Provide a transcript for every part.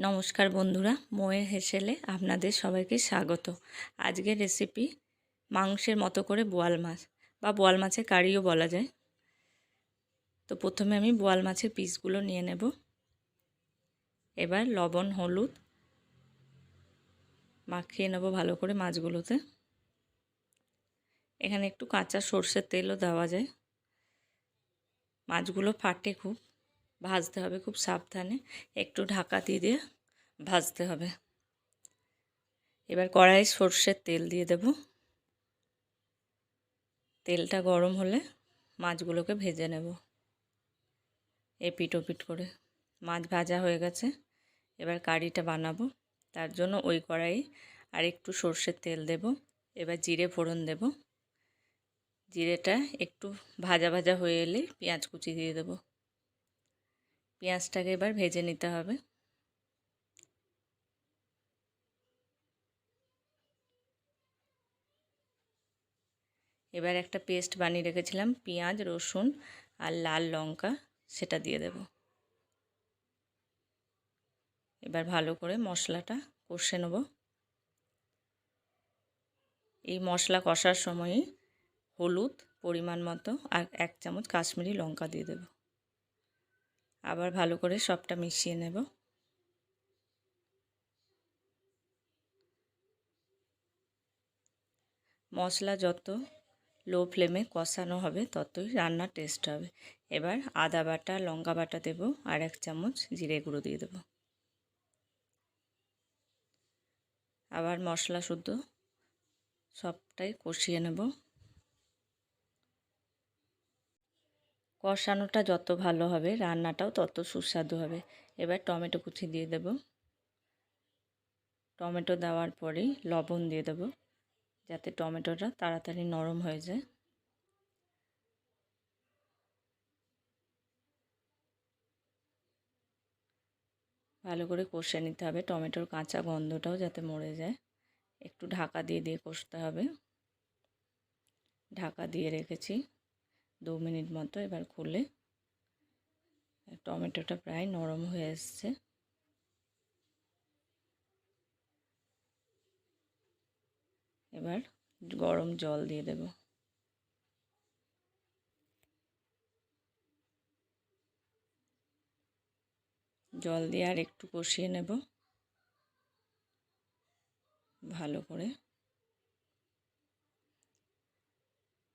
নমস্কার বন্ধুরা, মোয়ের হেসেলে আপনাদের সবাইকে স্বাগত। আজকের রেসিপি মাংসের মতো করে বোয়াল মাছ, বা বোয়াল মাছের কারিও বলা যায়। তো প্রথমে আমি বোয়াল মাছের পিসগুলো নিয়ে নেব। এবার লবণ, হলুদ মাখিয়ে নেব ভালো করে মাছগুলোতে। এখানে একটু কাঁচা সর্ষের তেলও দেওয়া যায়। মাছগুলো ফাটে খুব। ভাজতে হবে খুব সাবধানে। একটু ঢাকা দিয়ে দিয়ে ভাজতে হবে। এবার কড়াই সর্ষের তেল দিয়ে দেব। তেলটা গরম হলে মাছগুলোকে ভেজে নেব। এপিট ওপিট করে। মাছ ভাজা হয়ে গেছে। এবার কারিটা বানাবো। তার জন্য ওই কড়াই আর একটু সর্ষের তেল দেব। এবার জিরে ফোড়ন দেব। জিরেটা একটু ভাজা ভাজা হয়ে এলে পেঁয়াজ কুচি দিয়ে দেবো। পেঁয়াজটাকে এবার ভেজে নিতে হবে। এবার একটা পেস্ট বানিয়ে রেখেছিলাম, পেঁয়াজ, রসুন আর লাল লঙ্কা, সেটা দিয়ে দেব। এবার ভালো করে মশলাটা কষে নেব। এই মশলা কষার সময়ই হলুদ পরিমাণ মতো আর এক চামচ কাশ্মীরি লঙ্কা দিয়ে দেবো। আবার ভালো করে সবটা মিশিয়ে নেব। মশলা যত লো ফ্লেমে কষানো হবে ততই রান্নার টেস্ট হবে। এবার আদা বাটা, লঙ্কা বাটা দেব আর এক চামচ জিরে গুঁড়ো দিয়ে দেব। আবার মশলা শুদ্ধ সবটাই কষিয়ে নেব। কষানোটা যত ভালো হবে, রান্নাটাও তত সুস্বাদু হবে। এবার টমেটো কুচি দিয়ে দেব। টমেটো দেওয়ার পরেই লবণ দিয়ে দেব, যাতে টমেটোটা তাড়াতাড়ি নরম হয়ে যায়। ভালো করে কষে নিতে হবে। টমেটোর কাঁচা গন্ধটাও যাতে মরে যায়। একটু ঢাকা দিয়ে দিয়ে কষতে হবে। ঢাকা দিয়ে রেখেছি। দু মিনিট মতো এবার খুলে টমেটোটা প্রায় নরম হয়ে এসছে। এবার গরম জল দিয়ে দেব। জল দিয়ে আর একটু কষিয়ে নেব। ভালো করে।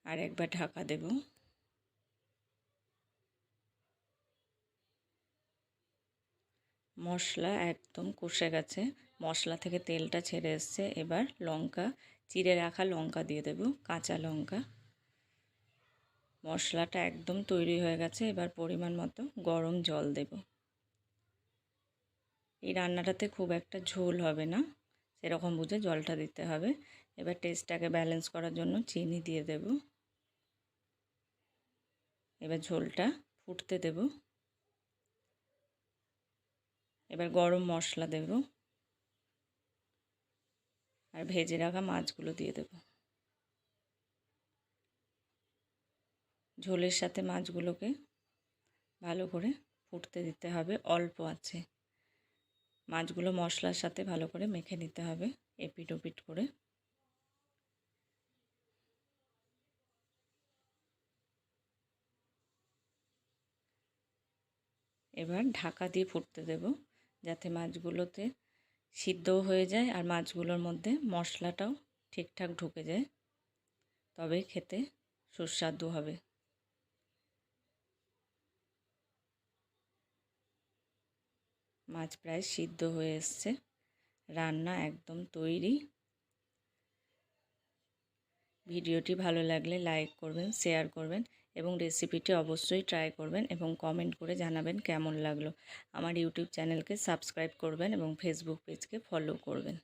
আর একবার ঢাকা দেব। মশলা একদম কষে গেছে। মশলা থেকে তেলটা ছেড়ে এসছে। এবার লঙ্কা, চিড়ে রাখা লঙ্কা দিয়ে দেব, কাঁচা লঙ্কা। মশলাটা একদম তৈরি হয়ে গেছে। এবার পরিমাণ মতো গরম জল দেব। এই রান্নাটাতে খুব একটা ঝোল হবে না। সেরকম বুঝে জলটা দিতে হবে। এবার টেস্টটাকে ব্যালেন্স করার জন্য চিনি দিয়ে দেব। এবার ঝোলটা ফুটতে দেব। এবার গরম মশলা দেব। আর ভেজে রাখা মাছগুলো দিয়ে দেব। ঝোলের সাথে মাছগুলোকে ভালো করে ফুটতে দিতে হবে, অল্প আছে। মাছগুলো মশলার সাথে ভালো করে মেখে নিতে হবে, এপিট ওপিট করে। এবার ঢাকা দিয়ে ফুটতে দেব। যাতে মাছগুলোতে সিদ্ধও হয়ে যায় আর মাছগুলোর মধ্যে মশলাটাও ঠিকঠাক ঢুকে যায়। তবে খেতে সুস্বাদু হবে। মাছ প্রায় সিদ্ধ হয়ে এসছে। রান্না একদম তৈরি। ভিডিওটি ভালো লাগলে লাইক করবেন, শেয়ার করবেন এবং রেসিপিটি অবশ্যই ট্রাই করবেন এবং কমেন্ট করে জানাবেন কেমন লাগল। আমার ইউটিউব চ্যানেলকে সাবস্ক্রাইব করবেন এবং ফেসবুক পেজকে ফলো করবেন।